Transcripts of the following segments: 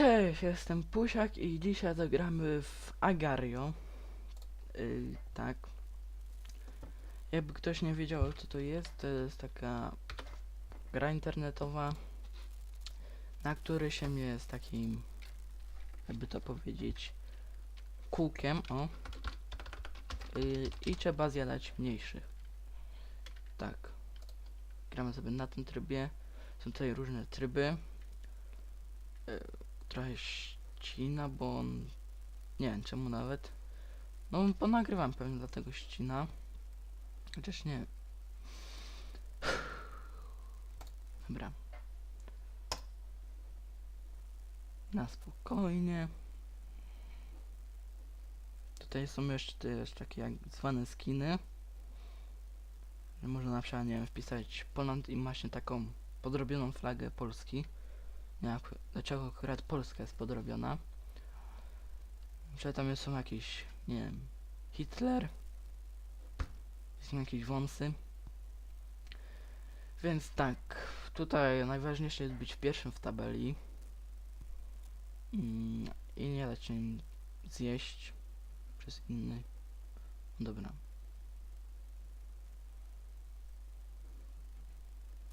Cześć, jestem Pusiak i dzisiaj zagramy w Agario. Yy, tak. Jakby ktoś nie wiedział co to jest, to jest taka gra internetowa, na której się jest takim, jakby to powiedzieć, kółkiem, o. Yy, I trzeba zjadać mniejszych. Tak. Gramy sobie na tym trybie. Są tutaj różne tryby. Yy, trochę ścina, bo on... Nie wiem czemu nawet. No bo nagrywam pewnie dlatego ścina. Chociaż nie. Dobra. Na spokojnie. Tutaj są jeszcze też takie jak zwane skiny. Można na przykład, nie wiem, wpisać Poland i właśnie taką podrobioną flagę Polski. Nie, ak- dlaczego akurat Polska jest podrobiona? Że tam są jakieś, nie wiem, Hitler, są jakieś wąsy. Więc tak, tutaj najważniejsze jest być pierwszym w tabeli mm, i nie dać się zjeść przez inny. Dobra.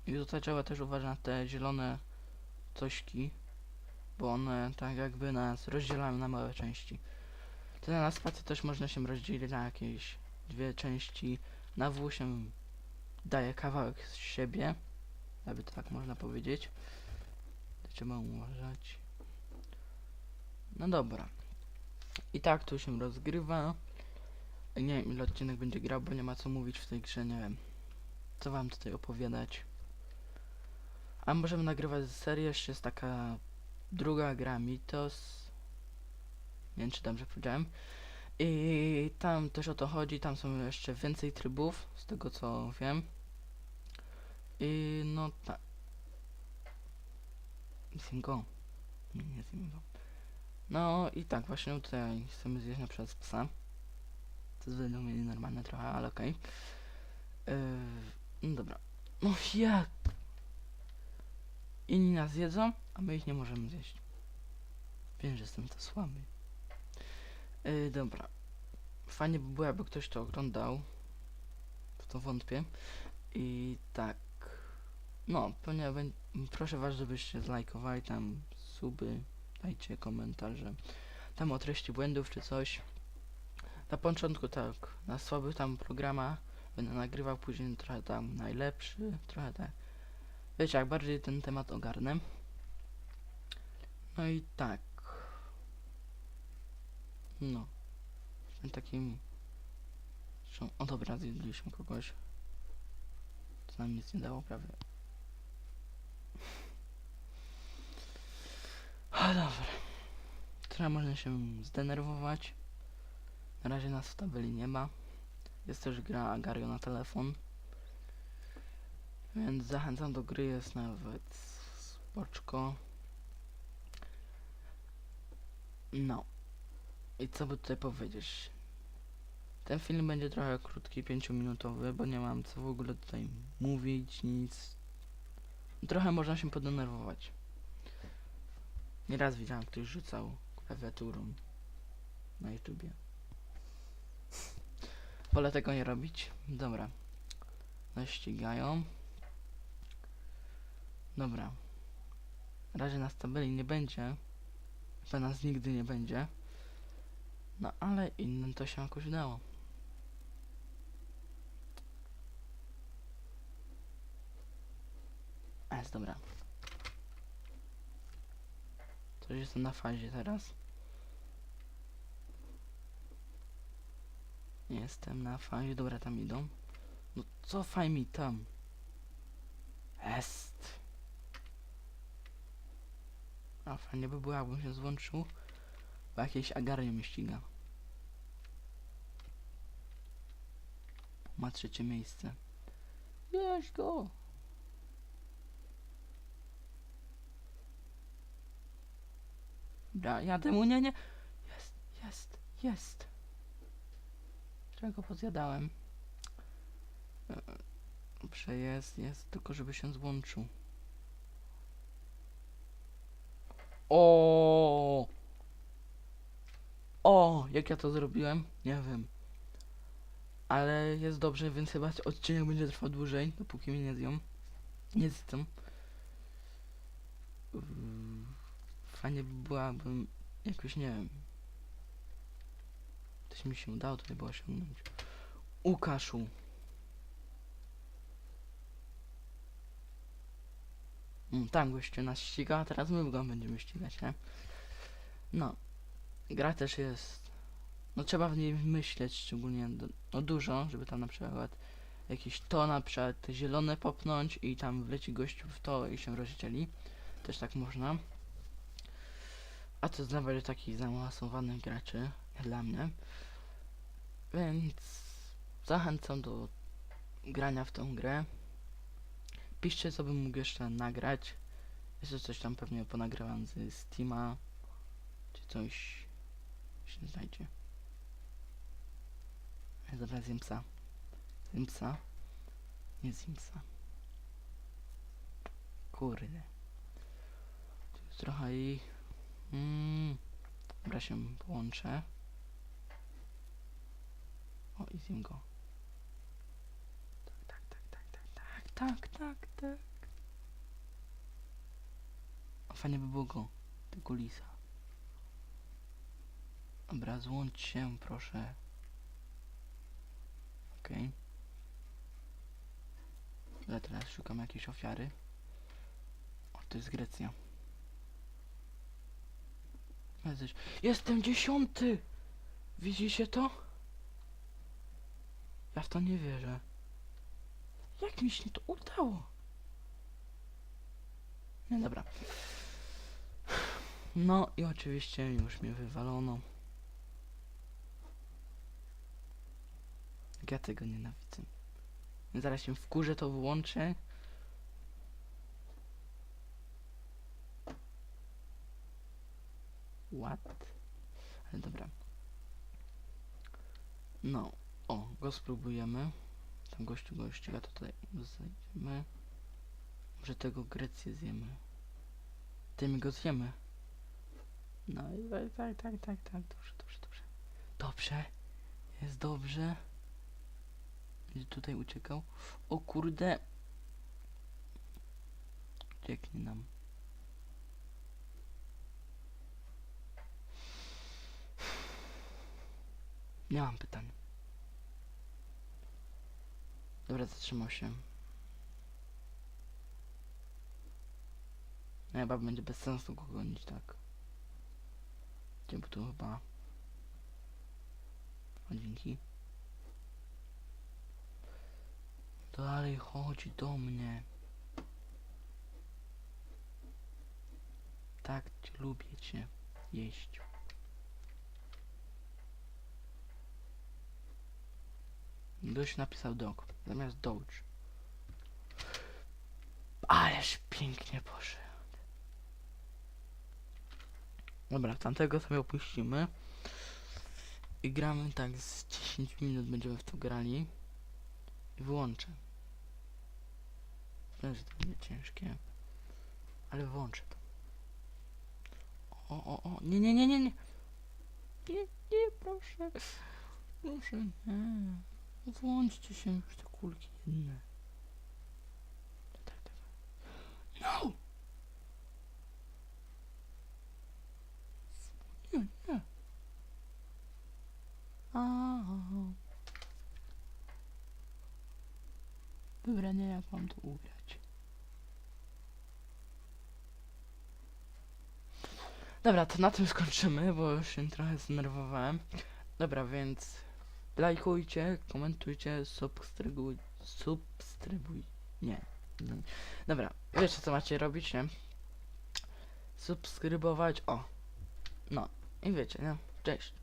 I tutaj trzeba też uważać na te zielone cośki, bo one tak jakby nas rozdzielają na małe części. Tyle na spacji też można się rozdzielić na jakieś dwie części. Na W się daje kawałek z siebie, aby to tak można powiedzieć. Trzeba uważać. No dobra. I tak tu się rozgrywa. Nie wiem ile odcinek będzie grał, bo nie ma co mówić w tej grze, nie wiem. Co wam tutaj opowiadać. A możemy nagrywać serię, jeszcze jest taka druga gra Mitos. Nie wiem czy dobrze powiedziałem. I tam też o to chodzi, tam są jeszcze więcej trybów, z tego co wiem. I no tak. Zjem Nie, nie zjem go. No i tak, właśnie tutaj chcemy zjeść na przykład psa. To jest mnie normalne trochę, ale okej. Yy, no dobra. No jak? Inni nas jedzą, a my ich nie możemy zjeść. Wiem, że jestem to słaby. Yy, dobra. Fajnie by było, jakby ktoś to oglądał. W to wątpię. I tak. No, pewnie proszę was, żebyście zlajkowali tam suby, dajcie komentarze. Tam o treści błędów czy coś. Na początku tak, na słabych tam programach będę nagrywał, później trochę tam najlepszy, trochę tak. Wiecie, jak bardziej ten temat ogarnę. No i tak. No. Jestem takim... O dobra, zjedliśmy kogoś. To nam nic nie dało prawie. O dobra. Trochę można się zdenerwować. Na razie nas w tabeli nie ma. Jest też gra Agario na telefon. Więc zachęcam do gry, jest nawet spoczko. No. I co by tutaj powiedzieć? Ten film będzie trochę krótki, 5-minutowy, bo nie mam co w ogóle tutaj mówić, nic. Trochę można się podenerwować. Nieraz widziałem, ktoś rzucał klawiaturą na YouTubie. Wolę tego nie robić. Dobra. Nas ścigają. Dobra. Na razie nas tabeli nie będzie. Chyba nas nigdy nie będzie. No ale innym to się jakoś udało. Jest dobra. Coś jestem na fazie teraz. Jestem na fazie, dobra tam idą. No cofaj mi tam. Jest. A fajnie by było, jakbym się złączył. Bo jakieś agario mnie ściga. Ma trzecie miejsce. Jeźdź go! Dobra, jadę mu, nie, nie. Jest, jest, jest. Czego podjadałem? E, Dobrze, jest, jest, tylko żeby się złączył. O! O, jak ja to zrobiłem? Nie wiem. Ale jest dobrze, więc chyba odcinek będzie trwał dłużej, dopóki mnie nie zją. Nie zjedzą. Yy, Fajnie by było, abym jakoś, nie wiem. Coś mi się udało tutaj było osiągnąć. Łukaszu. Mm, tam gościu nas ściga, a teraz my go będziemy ścigać, nie? No. Gra też jest... No trzeba w niej myśleć szczególnie, do, no dużo, żeby tam na przykład jakieś to na przykład te zielone popnąć i tam wleci gościu w to i się rozdzieli. Też tak można. A to znowu jest taki zaawansowanych graczy, jak dla mnie. Więc zachęcam do grania w tą grę. Piszcie co bym mógł jeszcze nagrać. Jeszcze coś tam pewnie ponagrywam z Steama. Czy coś się znajdzie. Psa. Zjem psa. Nie zjem psa. Kurde. Tu jest trochę i... Mm. Dobra się połączę. O i zjem go. Tak, tak, tak, tak, tak, tak, tak. O, fajnie by było go. Tego lisa. Dobra, złącz się, proszę. Okej. Okay. teraz szukam jakiejś ofiary. O, to jest Grecja. Jesteś. Jestem dziesiąty! Widzicie to? Ja w to nie wierzę. Jak mi się to udało? No dobra. No i oczywiście już mnie wywalono. Ja tego nienawidzę. Zaraz się wkurzę, to wyłączę. What? Ale dobra. No, o, go spróbujemy. Tam gościu go ściga, to tutaj zejdziemy. Może tego Grecję zjemy. Tym go zjemy. No i tak, tak, tak, tak, tak, dobrze, dobrze, dobrze. Dobrze, jest dobrze. Będzie tutaj uciekał. O kurde. Ucieknie nam. Nie mam pytań. Dobra, zatrzymał się. No chyba będzie bez sensu go gonić, tak. Gdzie tu chyba... O, dzięki. Dalej chodź do mnie. Tak lubię cię jeść. Gość napisał dog, zamiast doge. Ależ pięknie poszedł. Dobra, tamtego sobie opuścimy. I gramy tak z 10 minut będziemy w to grali. I wyłączę. Wiem, że to będzie ciężkie. Ale wyłączę to. O, o, o. Nie, nie, nie, nie, nie. Nie, nie, proszę. Proszę, nie. Włączcie się już te kulki tak. No! Nie, nie. A. Dobra, nie jak mam to ugrać. Dobra, to na tym skończymy, bo już się trochę zdenerwowałem. Dobra, więc lajkujcie, komentujcie, subskrybuj, subskrybuj, nie. no. Dobra, wiecie co macie robić, nie? Subskrybować, o. No, i wiecie, nie? Cześć.